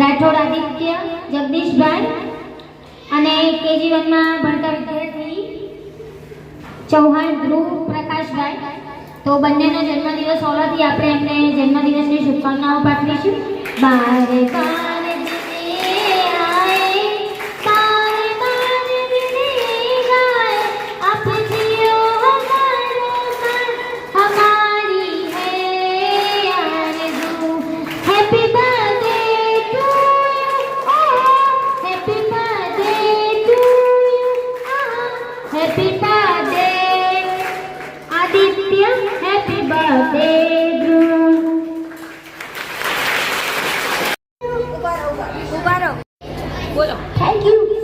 આદિત્ય, જગદીશભાઈ અને કેજી વનમાં ભણતા વિદ્યાર્થી ચૌહાણ ધ્રુવ પ્રકાશભાઈ. તો બંનેનો જન્મદિવસ હોવાથી આપણે એમને જન્મદિવસની શુભકામનાઓ પાઠવીશું. બારે Thank you.